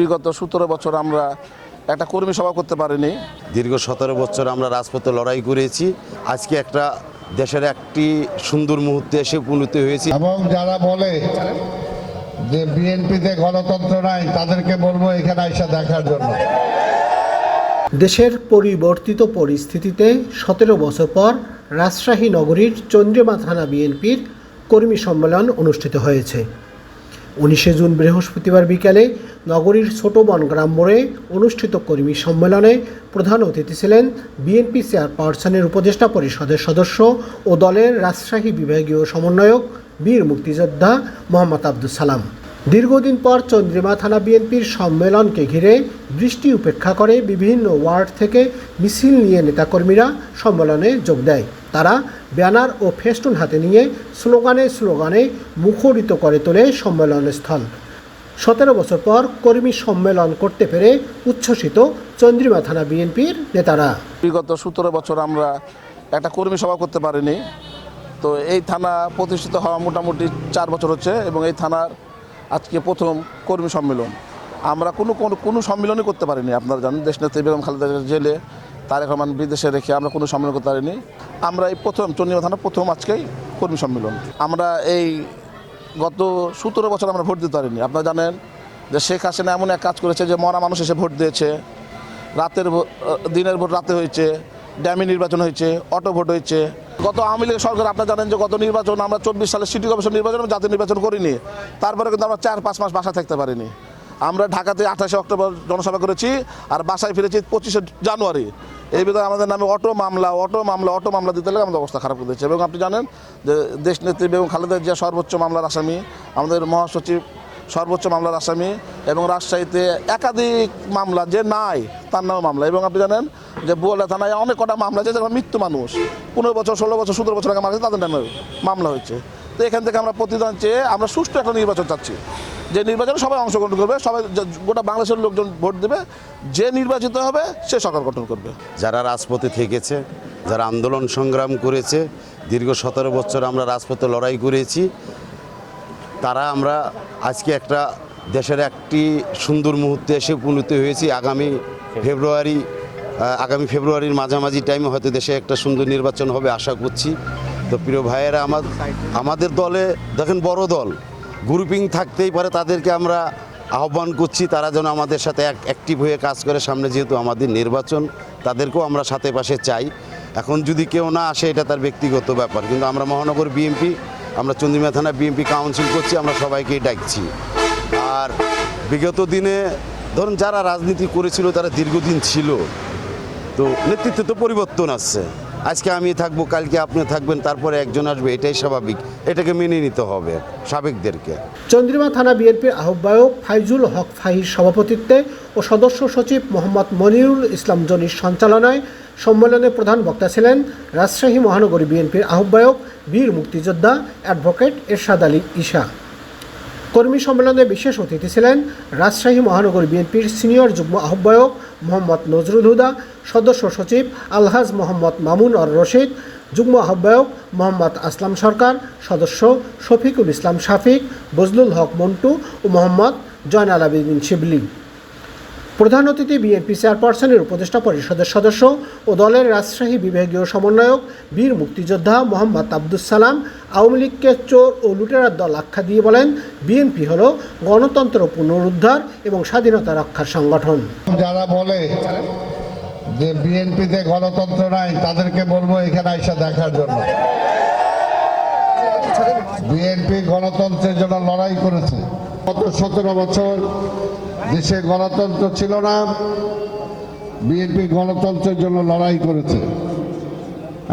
বিগত সতেরো বছর আমরা একটা কর্মী সভা করতে পারিনি। দীর্ঘ সতেরো বছর আমরা রাজপথে লড়াই করেছি। আজকে একটা দেশের একটি সুন্দর মুহূর্তে এসে উপনীত হয়েছি। এবং যারা বলে যে বিএনপিতে গণতন্ত্র নাই তাদেরকে বলব এখানে এসে দেখার জন্য। দেশের পরিবর্তিত পরিস্থিতিতে সতেরো বছর পর রাজশাহী নগরীর চন্দ্রিমা থানা বিএনপির কর্মী সম্মেলন অনুষ্ঠিত হয়েছে। উনিশে জুন বৃহস্পতিবার বিকেলে নগরীর ছোট বনগ্রাম মোড়ে অনুষ্ঠিত কর্মী সম্মেলনে প্রধান অতিথি ছিলেন বিএনপি চেয়ারপারসনের উপদেষ্টা পরিষদের সদস্য ও দলের রাজশাহী বিভাগীয় সমন্বয়ক বীর মুক্তিযোদ্ধা মোহাম্মদ আব্দুল সালাম। দীর্ঘদিন পর চন্দ্রিমা থানা বিএনপির সম্মেলনকে ঘিরে দৃষ্টি উপেক্ষা করে বিভিন্ন ওয়ার্ড থেকে মিছিল নিয়ে নেতাকর্মীরা সম্মেলনে যোগ দেয়। তারা ব্যানার ও ফেস্টুন হাতে নিয়ে স্লোগানে স্লোগানে মুখরিত করে তোলে সম্মেলন স্থল সতেরো বছর পর কর্মী সম্মেলন করতে পেরে উচ্ছ্বসিত চন্দ্রিমা থানা বিএনপির নেতারা। বিগত সতেরো বছর আমরা একটা কর্মী সভা করতে পারিনি। তো এই থানা প্রতিষ্ঠিত হওয়া মোটামুটি চার বছর হচ্ছে এবং এই থানার আজকে প্রথম কর্মী সম্মেলন। আমরা কোনো কোনো সম্মেলনই করতে পারিনি, আপনারা জানেন দেশনেত্রী বেগম খালেদা জেলে তারেক রহমান বিদেশে রেখে আমরা কোনো সম্মেলন করতে পারিনি। আমরা এই প্রথম চন্দ্রিমা থানা প্রথম আজকেই কর্মী সম্মেলন। আমরা এই গত সতেরো বছর আমরা ভোট দিতে পারিনি। আপনারা জানেন যে শেখ হাসিনা এমন এক কাজ করেছে যে মরা মানুষ এসে ভোট দিয়েছে। রাতের দিনের ভোট রাতে হয়েছে, ড্যামি নির্বাচন হয়েছে, অটো ভোট হয়েছে। গত আওয়ামী লীগ সরকার, আপনারা জানেন যে গত নির্বাচন আমরা চব্বিশ সালে সিটি কমিশন নির্বাচন জাতীয় নির্বাচন করিনি। তারপরে কিন্তু আমরা চার পাঁচ মাস বাসা থাকতে পারিনি। আমরা ঢাকাতে আঠাশে অক্টোবর জনসভা করেছি আর বাসায় ফিরেছি পঁচিশে জানুয়ারি। এই বিধায় আমাদের নামে অটো মামলা অটো মামলা অটো মামলা দিতে গেলে আমাদের অবস্থা খারাপ করে এবং আপনি জানেন যে দেশ নেত্রী বেগম খালেদা জিয়া সর্বোচ্চ মামলার আসামি, আমাদের মহাসচিব সর্বোচ্চ মামলার আসামি এবং রাজশাহীতে একাধিক মামলা যে নাই, তার নামে মামলা। এবং আপনি জানেন যে বুয়ালা থানায় অনেক কটা মামলা আছে যারা মৃত্যু মানুষ। পনেরো বছর, ষোলো বছর, সতেরো বছর আগে মারা তাদের নামে মামলা হয়েছে। তো এখান থেকে আমরা প্রতিদান চেয়ে আমরা সুষ্ঠু একটা নির্বাচন চাচ্ছি। যে নির্বাচনে সবাই অংশগ্রহণ করবে, সবাই গোটা বাংলাদেশের লোকজন ভোট দেবে, যে নির্বাচিত হবে, সে সরকার গঠন করবে। যারা রাজপথে থেকেছে, যারা আন্দোলন সংগ্রাম করেছে, দীর্ঘ সতেরো বছর আমরা রাজপথে লড়াই করেছি, তারা আমরা আজকে একটা দেশের একটি সুন্দর মুহূর্তে এসে উপনীত হয়েছি। আগামী ফেব্রুয়ারি আগামী ফেব্রুয়ারির মাঝামাঝি টাইমে হয়তো দেশে একটা সুন্দর নির্বাচন হবে, আশা করছি। তো প্রিয় ভাইয়েরা, আমার আমাদের দলে, দেখেন বড় দল গ্রুপিং থাকতেই পারে, তাদেরকে আমরা আহ্বান করছি, তারা যেন আমাদের সাথে এক অ্যাক্টিভ হয়ে কাজ করে। সামনে যেহেতু আমাদের নির্বাচন, তাদেরকেও আমরা সাথে পাশে চাই। এখন যদি কেউ না আসে, এটা তার ব্যক্তিগত ব্যাপার। কিন্তু আমরা মহানগর বিএমপি আমরা চন্দ্রিমা থানা বিএমপি কাউন্সিল করছি, আমরা সবাইকেই ডাকছি। আর বিগত দিনে, ধরুন যারা রাজনীতি করেছিল, তারা দীর্ঘদিন ছিল। তো নেতৃত্বে তো পরিবর্তন আসছে। আজকে আমি থাকব, কালকে আপনি থাকবেন, তারপরে একজন আসবে, এটাই স্বাভাবিক। এটাকে মেনে নিতে হবে সাবেকদেরকে। চন্দ্রিমা থানা বিএনপির আহ্বায়ক ফাইজুল হক ফাহির সভাপতিত্বে ও সদস্য সচিব মোহাম্মদ মনিরুল ইসলাম জনির সঞ্চালনায় সম্মেলনে প্রধান বক্তা ছিলেন রাজশাহী মহানগরী বিএনপির আহ্বায়ক বীর মুক্তিযোদ্ধা অ্যাডভোকেট এরশাদ আলী ঈশা। কর্মী সম্মেলনে বিশেষ অতিথি ছিলেন রাজশাহী মহানগর বিএনপির সিনিয়র যুগ্ম আহ্বায়ক মোহাম্মদ নজরুল হুদা, সদস্য সচিব আলহাজ মোহাম্মদ মামুন আর রশিদ, যুগ্ম আহ্বায়ক মোহাম্মদ আসলাম সরকার, সদস্য শফিকুল ইসলাম শাফিক, বজলুল হক মন্টু ও মোহাম্মদ জয়নাল আবেদিন শিবলি। প্রধান অতিথি বিএনপি চেয়ারপারসনের উপদেষ্টা পরিষদের সদস্য ও দলের রাজশাহী বিভাগীয় সমন্বয়ক, বীর মুক্তিযোদ্ধা মোহাম্মদ আব্দুল সালাম, আওয়ামী লীগকে চোর ও লুটেরার দল আখ্যা দিয়ে বলেন, বিএনপি হল গণতন্ত্র পুনরুদ্ধার এবং স্বাধীনতা রক্ষার সংগঠন। যারা বলে যে বিএনপিতে গণতন্ত্র নাই, তাদেরকে বলব এখানে এসে দেখার জন্য। বিএনপি গণতন্ত্রের জন্য লড়াই করেছে। গত সতেরো বছর দেশে গণতন্ত্র ছিল না বিএনপি গণতন্ত্রের জন্য লড়াই করেছে।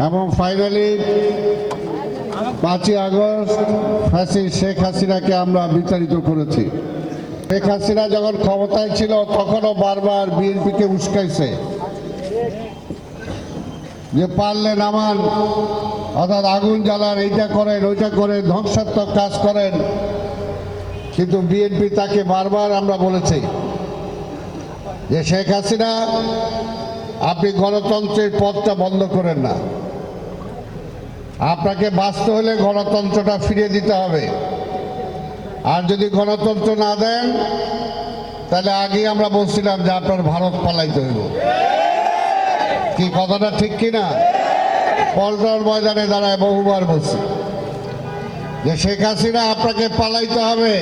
এবং ফাইনালি পাঁচই আগস্ট ফাঁসি শেখ হাসিনাকে আমরা বিতাড়িত করেছি। শেখ হাসিনা যখন ক্ষমতায় ছিল, তখনও বারবার বিএনপিকে উস্কাইছে। যে পারলে নামান অর্থাৎ আগুন জ্বালান, এইটা করেন, ওইটা করেন, ধ্বংসাত্মক কাজ করেন কিন্তু বিএনপি তাকে বারবার আমরা বলেছি যে শেখ হাসিনা, আপনি গণতন্ত্রের পথটা বন্ধ করেন না। আপনাকে বাঁচতে হলে গণতন্ত্রটা ফিরিয়ে দিতে হবে। আর যদি গণতন্ত্র না দেন, তাহলে আগে আমরা বলছিলাম যে আপনার ভারত পালাইতে হইব। কি কথাটা ঠিক কি না পল্টন ময়দানে দাঁড়ায় বহুবার বলছি। যে শেখ হাসিনা আপনাকে পালাইতে হবে।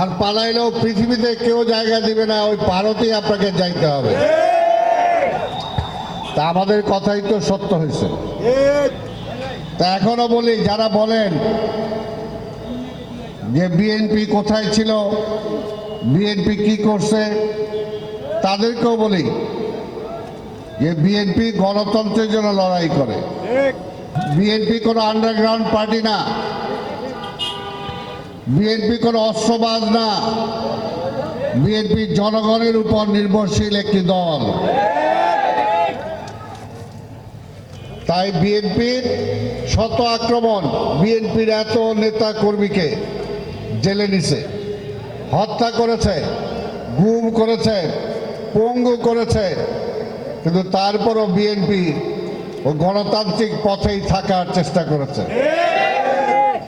আর পালাইলেও পৃথিবীতে কেউ জায়গা দিবে না, ওই ভারতেই আপনাকে যাইতে হবে। তা আমাদের কথাই তো সত্য হয়েছে। তা এখনও বলি, যারা বলেন যে বিএনপি কোথায় ছিল, বিএনপি কি করছে, তাদেরকেও বলি যে বিএনপি গণতন্ত্রের জন্য লড়াই করে। বিএনপি কোনো আন্ডারগ্রাউন্ড পার্টি না। বিএনপি কোনো অস্ত্রবাজ না। বিএনপি জনগণের উপর নির্ভরশীল একটি দল। তাই বিএনপির শত আক্রমণ বিএনপির এত নেতা কর্মীকে জেলে নিছে। হত্যা করেছে, গুম করেছে, পঙ্গু করেছে। কিন্তু তারপরও বিএনপি ও গণতান্ত্রিক পথেই থাকার চেষ্টা করেছে।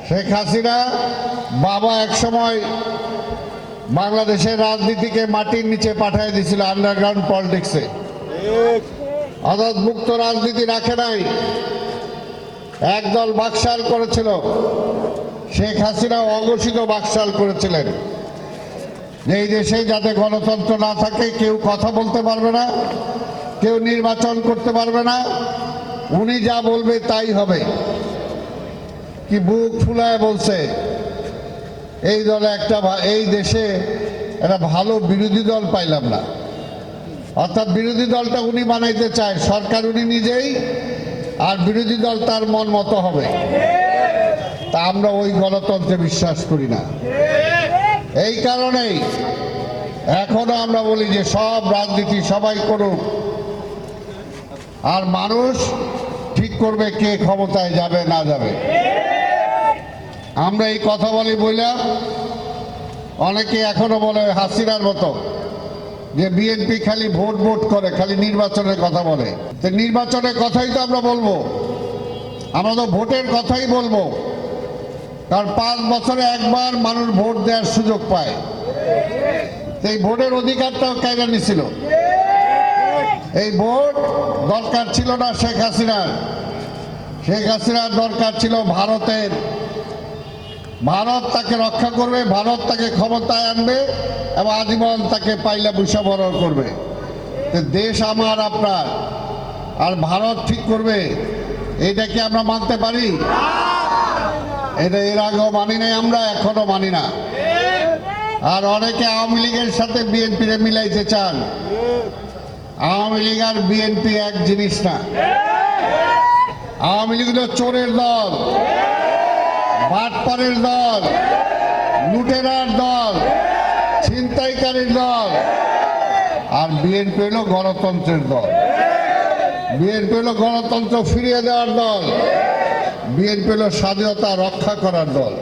শেখ হাসিনা বাবা একসময় বাংলাদেশের রাজনীতিকে মাটির নিচে পাঠিয়ে দিয়েছিল আন্ডারগ্রাউন্ড পলিটিক্সে অর্থাৎ মুক্ত রাজনীতি রাখে নাই। একদল বাকশাল করেছিল। শেখ হাসিনা অঘোষিত বাকশাল করেছিলেন। এই দেশে যাতে গণতন্ত্র না থাকে, কেউ কথা বলতে পারবে না, কেউ নির্বাচন করতে পারবে না। উনি যা বলবে তাই হবে। কি বুক ফুলায় বলছে? এই দলে একটা এই দেশে একটা ভালো বিরোধী দল পাইলাম না। অর্থাৎ বিরোধী দলটা উনি বানাইতে চায়, সরকার উনি নিজেই, আর বিরোধী দল তার মন মতো হবে। তা আমরা ওই গণতন্ত্রে বিশ্বাস করি না। এই কারণেই এখনও আমরা বলি যে সব রাজনীতি সবাই করুক। আর মানুষ ঠিক করবে কে, ক্ষমতায় যাবে, না যাবে? আমরা এই কথা বলি বললাম অনেকে এখনও বলে হাসিনার মতো, যে বিএনপি খালি ভোট ভোট করে, খালি নির্বাচনের কথা বলে। তো নির্বাচনের কথাই তো আমরা বলব। আমরা তো ভোটের কথাই বলব। কারণ পাঁচ বছরে একবার মানুষ ভোট দেওয়ার সুযোগ পায়। এই ভোটের অধিকারটাও কেড়ে নিছিল। এই ভোট দরকার ছিল না শেখ হাসিনার। শেখ হাসিনার দরকার ছিল ভারতের। ভারত তাকে রক্ষা করবে, ভারত তাকে ক্ষমতায় আনবে এবং আজীবন তাকে পাইলা বরণ করবে। দেশ আমার, আপনার। আর ভারত ঠিক করবে, এটা কি আমরা মানতে পারি? এটা এর আগেও মানি নাই, আমরা এখনও মানি না। আর অনেকে আওয়ামী লীগের সাথে বিএনপিরে মিলাইতে চান। আওয়ামী লীগ আর বিএনপি এক জিনিস না। আওয়ামী লীগ হলো চোরের দল, বাটপারের দল, লুটেরার দল, ছিনতাইকারীর দল, আর বিএনপি হলো গণতন্ত্রের দল। বিএনপি হলো গণতন্ত্র ফিরিয়ে দেওয়ার দল, বিএনপি হলো স্বাধীনতা রক্ষা করার দল।